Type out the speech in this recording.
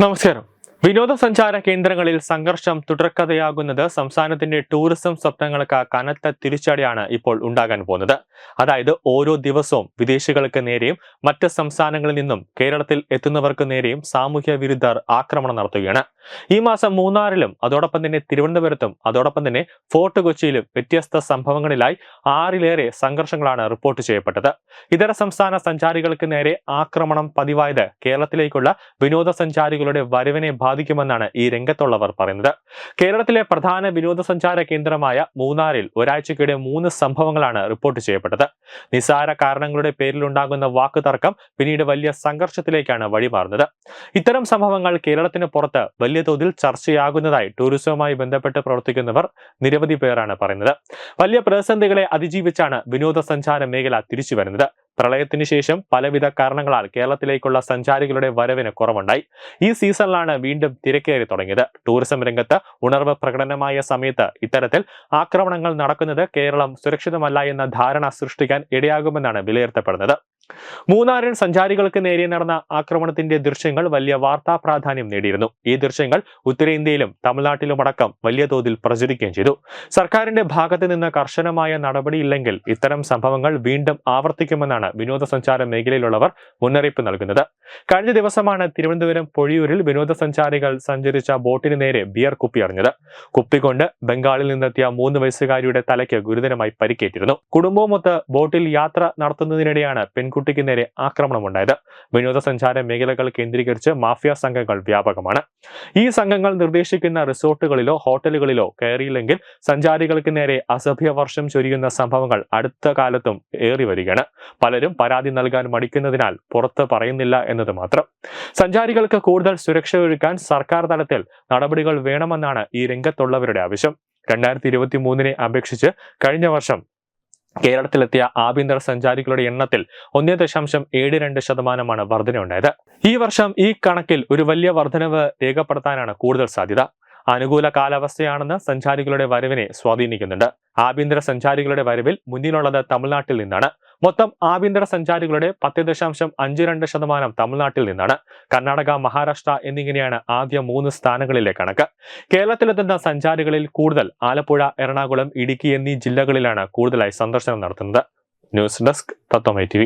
നമസ്കാരം. വിനോദസഞ്ചാര കേന്ദ്രങ്ങളിൽ സംഘർഷം തുടർക്കഥയാകുന്നത് സംസ്ഥാനത്തിന്റെ ടൂറിസം സ്വപ്നങ്ങൾക്ക് കനത്ത തിരിച്ചടിയാണ് ഇപ്പോൾ ഉണ്ടാകാൻ പോകുന്നത്. അതായത് ഓരോ ദിവസവും വിദേശികൾക്ക് നേരെയും മറ്റ് സംസ്ഥാനങ്ങളിൽ നിന്നും കേരളത്തിൽ എത്തുന്നവർക്ക് നേരെയും സാമൂഹ്യ വിരുദ്ധർ ആക്രമണം നടത്തുകയാണ്. ഈ മാസം മൂന്നാറിലും അതോടൊപ്പം തന്നെ തിരുവനന്തപുരത്തും അതോടൊപ്പം തന്നെ ഫോർട്ട് കൊച്ചിയിലും വ്യത്യസ്ത സംഭവങ്ങളിലായി ആറിലേറെ സംഘർഷങ്ങളാണ് റിപ്പോർട്ട് ചെയ്യപ്പെട്ടത്. ഇതര സംസ്ഥാന സഞ്ചാരികൾക്ക് നേരെ ആക്രമണം പതിവായത് കേരളത്തിലേക്കുള്ള വിനോദസഞ്ചാരികളുടെ വരവിനെ ബാധിക്കുമെന്നാണ് ഈ രംഗത്തുള്ളവർ പറയുന്നത്. കേരളത്തിലെ പ്രധാന വിനോദസഞ്ചാര കേന്ദ്രമായ മൂന്നാറിൽ ഒരാഴ്ചക്കിടെ മൂന്ന് സംഭവങ്ങളാണ് റിപ്പോർട്ട് ചെയ്യപ്പെട്ടത്. നിസാര കാരണങ്ങളുടെ പേരിലുണ്ടാകുന്ന വാക്കുതർക്കം പിന്നീട് വലിയ സംഘർഷത്തിലേക്കാണ് വഴിമാറുന്നത്. ഇത്തരം സംഭവങ്ങൾ കേരളത്തിന് പുറത്ത് വലിയ തോതിൽ ചർച്ചയാകുന്നതായി ടൂറിസവുമായി ബന്ധപ്പെട്ട് പ്രവർത്തിക്കുന്നവർ നിരവധി പേരാണ് പറയുന്നത്. വലിയ പ്രതിസന്ധികളെ അതിജീവിച്ചാണ് വിനോദസഞ്ചാര മേഖല തിരിച്ചു വരുന്നത് പ്രളയത്തിന് ശേഷം പലവിധ കാരണങ്ങളാൽ കേരളത്തിലേക്കുള്ള സഞ്ചാരികളുടെ വരവിന് കുറവുണ്ടായി. ഈ സീസണിലാണ് വീണ്ടും തിരക്കേറി തുടങ്ങിയത്. ടൂറിസം രംഗത്ത് ഉണർവ് പ്രകടനമായ സമയത്ത് ഇത്തരത്തിൽ ആക്രമണങ്ങൾ നടക്കുന്നത് കേരളം സുരക്ഷിതമല്ല എന്ന ധാരണ സൃഷ്ടിക്കാൻ ഇടയാകുമെന്നാണ് വിലയിരുത്തപ്പെടുന്നത്. മൂന്നാറിൽ സഞ്ചാരികൾക്ക് നേരെ നടന്ന ആക്രമണത്തിന്റെ ദൃശ്യങ്ങൾ വലിയ വാർത്താ പ്രാധാന്യം നേടിയിരുന്നു. ഈ ദൃശ്യങ്ങൾ ഉത്തരേന്ത്യയിലും തമിഴ്നാട്ടിലുമടക്കം വലിയ തോതിൽ പ്രചരിക്കുകയും ചെയ്തു. സർക്കാരിന്റെ ഭാഗത്ത് നിന്ന് കർശനമായ നടപടിയില്ലെങ്കിൽ ഇത്തരം സംഭവങ്ങൾ വീണ്ടും ആവർത്തിക്കുമെന്നാണ് വിനോദസഞ്ചാര മേഖലയിലുള്ളവർ മുന്നറിയിപ്പ് നൽകുന്നത്. കഴിഞ്ഞ ദിവസമാണ് തിരുവനന്തപുരം പൊഴിയൂരിൽ വിനോദസഞ്ചാരികൾ സഞ്ചരിച്ച ബോട്ടിന് നേരെ ബിയർ കുപ്പി എറിഞ്ഞത്. കുപ്പികൊണ്ട് ബംഗാളിൽ നിന്നെത്തിയ മൂന്ന് വയസ്സുകാരിയുടെ തലയ്ക്ക് ഗുരുതരമായി പരിക്കേറ്റിരുന്നു. കുടുംബവുമൊത്ത് ബോട്ടിൽ യാത്ര നടത്തുന്നതിനിടെയാണ് പെൺകുട്ടിക്ക് നേരെ ആക്രമണമുണ്ടായത്. വിനോദസഞ്ചാര മേഖലകൾ കേന്ദ്രീകരിച്ച് മാഫിയ സംഘങ്ങൾ വ്യാപകമാണ്. ഈ സംഘങ്ങൾ നിർദ്ദേശിക്കുന്ന റിസോർട്ടുകളിലോ ഹോട്ടലുകളിലോ കയറിയില്ലെങ്കിൽ സഞ്ചാരികൾക്ക് നേരെ അസഭ്യ വർഷം ചൊരിയുന്ന സംഭവങ്ങൾ അടുത്ത കാലത്തും ഏറി വരികയാണ്. പലരും പരാതി നൽകാൻ മടിക്കുന്നതിനാൽ പുറത്ത് പറയുന്നില്ല എന്നത് മാത്രം. സഞ്ചാരികൾക്ക് കൂടുതൽ സുരക്ഷ ഒരുക്കാൻ സർക്കാർ തലത്തിൽ നടപടികൾ വേണമെന്നാണ് ഈ രംഗത്തുള്ളവരുടെ ആവശ്യം. രണ്ടായിരത്തി ഇരുപത്തി മൂന്നിനെ അപേക്ഷിച്ച് കഴിഞ്ഞ വർഷം കേരളത്തിലെത്തിയ ആഭ്യന്തര സഞ്ചാരികളുടെ എണ്ണത്തിൽ ഒന്നേ ദശാംശം ഏഴ് രണ്ട് ശതമാനമാണ് വർധനയുണ്ടായത്. ഈ വർഷം ഈ കണക്കിൽ ഒരു വലിയ വർധനവ് രേഖപ്പെടുത്താനാണ് കൂടുതൽ സാധ്യത. അനുകൂല കാലാവസ്ഥയാണെന്ന് സഞ്ചാരികളുടെ വരവിനെ സ്വാധീനിക്കുന്നുണ്ട്. ആഭ്യന്തര സഞ്ചാരികളുടെ വരവിൽ മുന്നിലുള്ളത് തമിഴ്നാട്ടിൽ നിന്നാണ്. മൊത്തം ആഭ്യന്തര സഞ്ചാരികളുടെ പത്ത് ദശാംശം അഞ്ച് രണ്ട് ശതമാനം തമിഴ്നാട്ടിൽ നിന്നാണ്. കർണാടക മഹാരാഷ്ട്ര എന്നിങ്ങനെയാണ് ആദ്യ മൂന്ന് സ്ഥാനങ്ങളിലെ കണക്ക്. കേരളത്തിലെത്തുന്ന സഞ്ചാരികളിൽ കൂടുതൽ ആലപ്പുഴ എറണാകുളം ഇടുക്കി എന്നീ ജില്ലകളിലാണ് കൂടുതലായി സന്ദർശനം നടത്തുന്നത്. ന്യൂസ് ഡെസ്ക് തത്വമൈ ടി